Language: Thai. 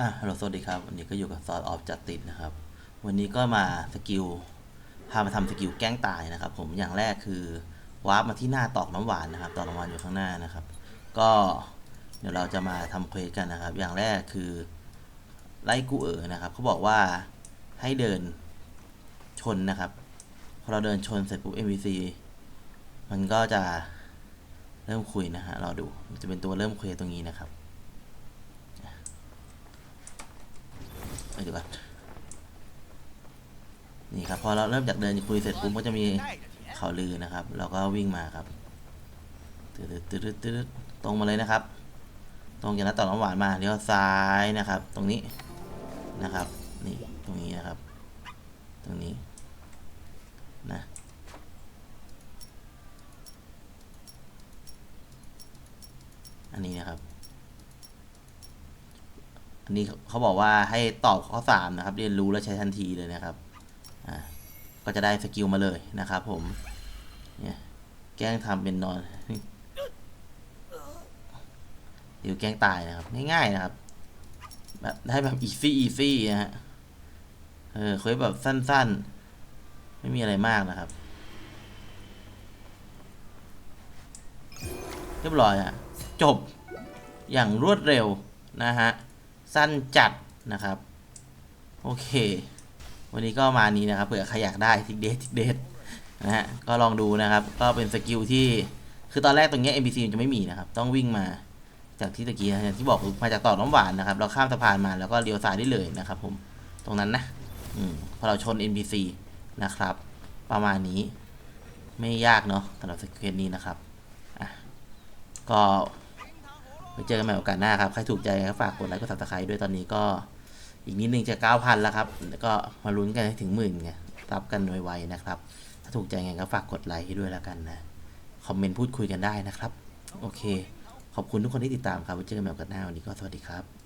อะฮัลโหลสวัสดีครับ วันนี้ก็อยู่กับซอสออฟจัดติดนะครับ วันนี้ก็มาสกิล พามาทำสกิลแกล้งตายนะครับ ผม อย่างแรกคือวาร์ปมาที่หน้าตอกน้ำหวานนะครับ ตอกน้ำหวานอยู่ข้างหน้านะครับ ก็เดี๋ยวเราจะมาทำเควสกันนะครับ อย่างแรกคือไล่กูเอ๋อนะครับ เขาบอกว่าให้เดินชนนะครับ พอเราเดินชนเสร็จปุ๊บ NPC มันก็จะเริ่มคุยนะฮะ เราดูมันจะเป็นตัวเริ่มเควสตรงนี้นะครับ ไป ดูกันนี่ครับ พอเราเริ่มจากเดินคุยเสร็จปุ๊บก็จะมีข่าวลือนะครับ เราก็วิ่งมาครับตืดตืดตืดตรงมาเลยนะครับ ตรงจากหน้าต่อน้ำหวานมาเลี้ยวซ้ายนะครับ ตรงนี้นะครับ นี่ตรงนี้นะครับ ตรงนี้นะอันนี้นะครับ อันนี้เขาบอกว่าให้ตอบข้อสามนะครับ เรียนรู้และใช้ทันทีเลยนะครับอ่าก็จะได้สกิลมาเลยนะครับผมเนี่ยแกล้งทำเป็นนอนเดี๋ยวแกล้งตายนะครับ ง่ายๆนะครับ แบบได้แบบอีซี่อีซี่นะฮะเออคุยแบบสั้นๆ ไม่มีอะไรมากนะครับ เรียบร้อยอะจบอย่างรวดเร็วนะฮะ สั้นจัดนะครับ โอเค วันนี้ก็มานี้นะครับเผื่อใครอยากได้ทิกเดททิกเดทนะฮะก็ลองดูนะครับ ก็เป็นสกิลที่คือตอนแรกตรงนี้ NPC มันจะไม่มีนะครับ ต้องวิ่งมาจากที่ตะกี้อย่างที่บอกมาจากต่อน้ำหวานนะครับ เราข้ามสะพานมาแล้วก็เลี้ยวซ้ายได้เลยนะครับผมตรงนั้นนะอืมพอเราชน NPC นะครับ ประมาณนี้ไม่ยากเนาะสำหรับสกิลนี้นะครับอะก็ ไปเจอกันใหม่โอกาสหน้าครับ ใครถูกใจก็ฝากกดไลค์กดซับสไครต์ด้วยตอนนี้ก็อีกนิดนึงจะ 9,000 แล้วครับ แล้วก็มาลุ้นกันให้ถึงหมื่นไงรับกันไวๆนะครับ ถ้าถูกใจไงก็ฝากกดไลค์ให้ด้วยแล้วกันนะ คอมเมนต์พูดคุยกันได้นะครับ โอเค ขอบคุณทุกคนที่ติดตามครับไว้เจอกันใหม่โอกาสหน้าวันนี้ก็สวัสดีครับ